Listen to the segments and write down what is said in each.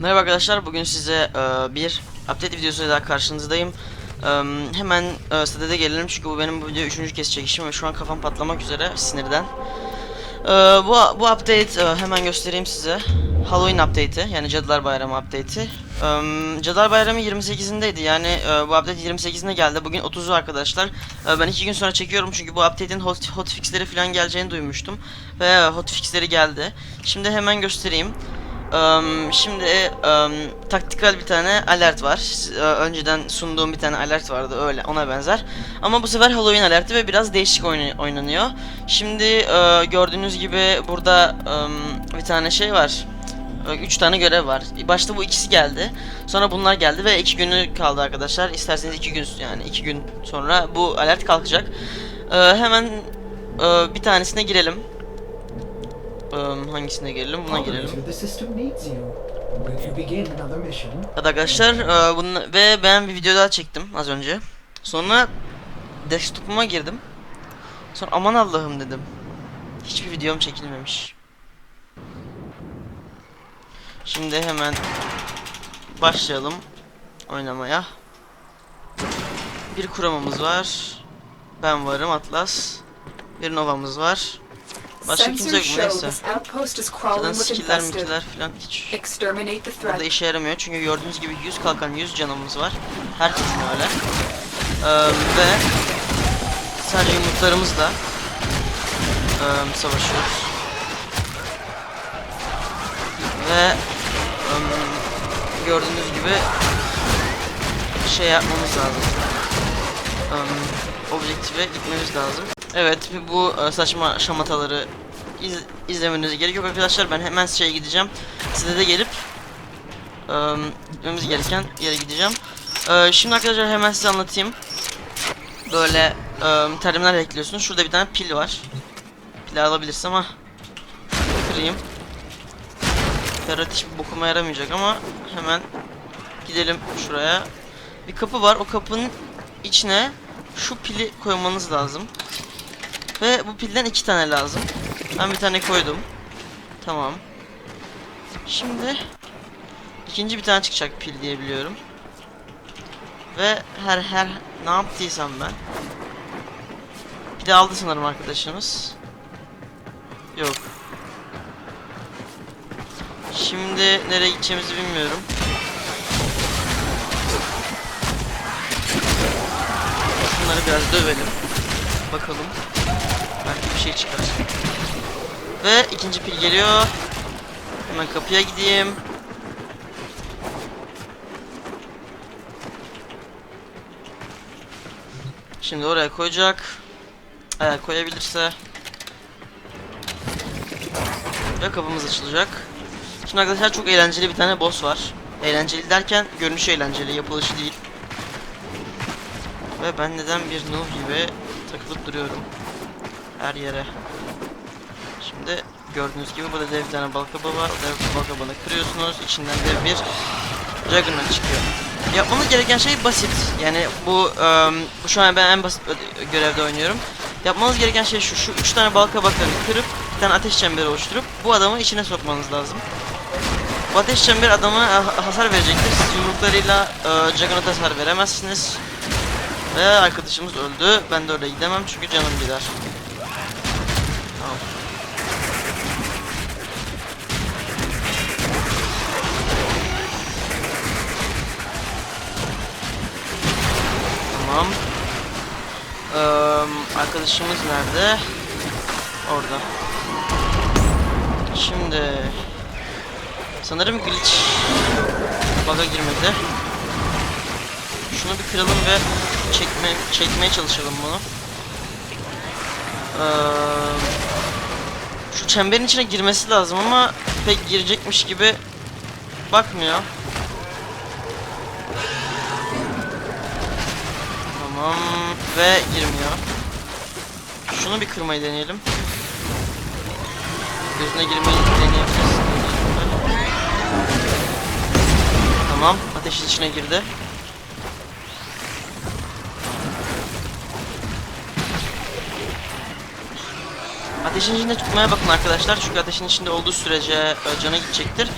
Merhaba arkadaşlar, bugün size e, bir update videosuyla daha karşınızdayım. E, hemen e, sitede gelelim çünkü bu benim bu video üçüncü kez çekişim ve şu an kafam patlamak üzere sinirden. E, bu bu update e, hemen göstereyim size. Halloween update'i yani Cadılar Bayramı update'i. E, Cadılar Bayramı 28'indeydi yani e, bu update 28'ine geldi. Bugün 30'u arkadaşlar. E, ben iki gün sonra çekiyorum çünkü bu update'in hot, hotfixleri falan geleceğini duymuştum. Ve hotfixleri geldi. Şimdi hemen göstereyim. Şimdi taktikal bir tane alert var. Eee, önceden sunduğum bir tane alert vardı öyle ona benzer. Ama bu sefer Halloween alerti ve biraz değişik oyna- oynanıyor. Şimdi eee, gördüğünüz gibi burada bir tane şey var. Eee, Üç tane görev var. Başta bu ikisi geldi. Sonra bunlar geldi ve iki günü kaldı arkadaşlar. İsterseniz iki gün yani iki gün sonra bu alert kalkacak. Eee, hemen eee, bir tanesine girelim. If you begin another mission, Evet arkadaşlar e, bunu, ve ben bir video daha çektim az önce. Sonra desktop'uma girdim. Sonra aman Allah'ım dedim. Hiçbir videom çekilmemiş. Şimdi hemen başlayalım oynamaya. Bir kuramamız var. Ben varım Atlas. Bir Nova'mız var. Başka kimse yok neyse. Zaten skiller mikiller falan hiç Burada işe yaramıyor çünkü gördüğünüz gibi 100 kalkan 100 canımız var. Herkesin öyle. Ee, ve sadece yumruklarımızla ee, savaşıyoruz. Ve em, gördüğünüz gibi şey yapmamız lazım. Em, objektife gitmemiz lazım. Evet bu e, saçma şamataları iz, izlemenize gerek yok arkadaşlar. Ben hemen şeye gideceğim. Size de gelip Eee, gitmemiz gereken yere gideceğim. Eee, şimdi arkadaşlar hemen size anlatayım. Böyle terminal ekliyorsunuz. Şurada bir tane pil var. Pil alabilirsem ama kırayım. Ferhat hiçbir bokuma yaramayacak ama hemen gidelim şuraya. Bir kapı var. O kapının içine şu pili koymanız lazım. Ve bu pilden iki tane lazım. Ben bir tane koydum. Tamam. Şimdi İkinci bir tane çıkacak pil diye biliyorum. Ve her her ne yaptıysam ben. Bir de aldı sanırım arkadaşımız. Yok. Şimdi nereye gideceğimizi bilmiyorum. Şunları biraz dövelim. Bakalım. Şey çıkar. Ve ikinci pil geliyor. Hemen kapıya gideyim. Şimdi oraya koyacak. Eğer koyabilirse. Ve kapımız açılacak. Şimdi arkadaşlar çok eğlenceli bir tane boss var. Eğlenceli derken görünüşü eğlenceli, yapılışı değil. Ve ben neden bir noob gibi takılıp duruyorum. Her yere. Şimdi gördüğünüz gibi burada dev bir tane balkaba var. O dev balkabanı kırıyorsunuz. İçinden dev bir Juggernaut çıkıyor. Yapmamız gereken şey basit. Yani bu, eee, bu şu an ben en basit görevde oynuyorum. Yapmanız gereken şey şu, şu üç tane bal kabaklarını kırıp bir tane ateş çemberi oluşturup bu adamı içine sokmanız lazım. Bu ateş çemberi adama ha- hasar verecektir. Siz yumruklarıyla Juggernaut'a hasar veremezsiniz. Ve arkadaşımız öldü. Ben de oraya gidemem çünkü canım gider. Tamam. Tamam. Eee, arkadaşımız nerede? Orada. Şimdi sanırım glitch bug'a girmedi. Şunu bir kıralım ve çekme çekmeye çalışalım bunu. Eee, şu çemberin içine girmesi lazım ama pek girecekmiş gibi bakmıyor. Tamam ve girmiyor. Şunu bir kırmayı deneyelim. Gözüne girmeyi deneyebiliriz. Tamam, ateşin içine girdi. Ateşin içinde tutmaya bakın arkadaşlar çünkü ateşin içinde olduğu sürece e, cana gidecektir.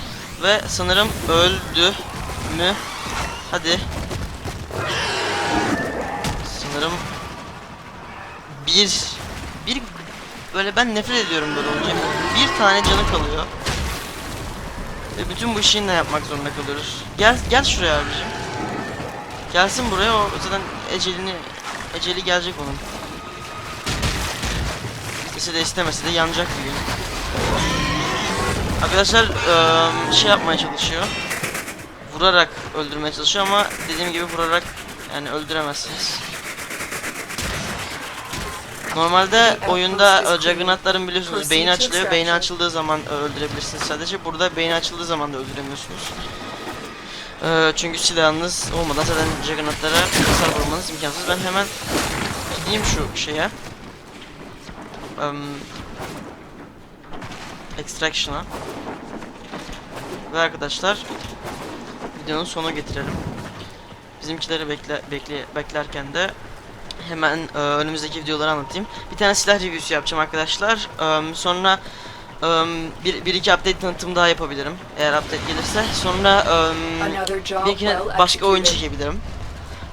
Ve sanırım öldü mü? Hadi. Sanırım bir bir böyle ben nefret ediyorum böyle olunca. Bir tane canı kalıyor. Ve bütün bu işi yine yapmak zorunda kalıyoruz. Gel gel şuraya abicim. Gelsin buraya o zaten ecelini eceli gelecek onun. İstese de istemese de yanacak bir gün. Arkadaşlar eee, şey yapmaya çalışıyor. Vurarak öldürmeye çalışıyor ama dediğim gibi vurarak yani öldüremezsiniz. Normalde oyunda e, Juggernaut'ların biliyorsunuz beyni açılıyor. Beyni açıldığı zaman e, öldürebilirsiniz sadece. Burada beyni açıldığı zaman da öldüremiyorsunuz. E, çünkü silahınız olmadan zaten Juggernaut'lara hasar vurmanız imkansız. Ben hemen gideyim şu şeye. Em, Extraction'a. Ve arkadaşlar videonun sonuna getirelim. Bizimkileri bekle, bekle beklerken de hemen e, önümüzdeki videoları anlatayım. Bir tane silah review'su yapacağım arkadaşlar. Em, sonra em, bir, bir iki update tanıtım daha yapabilirim. Eğer update gelirse. Sonra iki well başka oyun çekebilirim.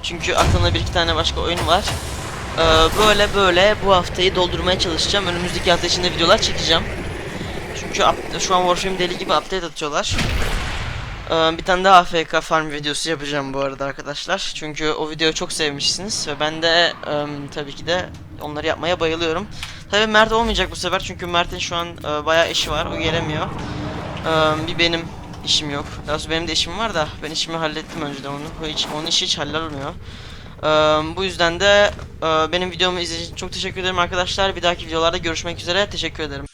Çünkü aklımda bir iki tane başka oyun var. Ee, böyle böyle bu haftayı doldurmaya çalışacağım. Önümüzdeki hafta içinde videolar çekeceğim. Çünkü şu an Warframe deli gibi update atıyorlar. Ee, bir tane daha AFK farm videosu yapacağım bu arada arkadaşlar. Çünkü o videoyu çok sevmişsiniz ve ben de em, tabii ki de onları yapmaya bayılıyorum. Tabii Mert olmayacak bu sefer çünkü Mert'in şu an e, bayağı işi var. O gelemiyor. Ee, bir benim işim yok. Daha benim de işim var da ben işimi hallettim önceden onu. O hiç, onun işi hiç hallolmuyor. Ee, bu yüzden de e, benim videomu izlediğiniz için çok teşekkür ederim arkadaşlar. Bir dahaki videolarda görüşmek üzere. Teşekkür ederim.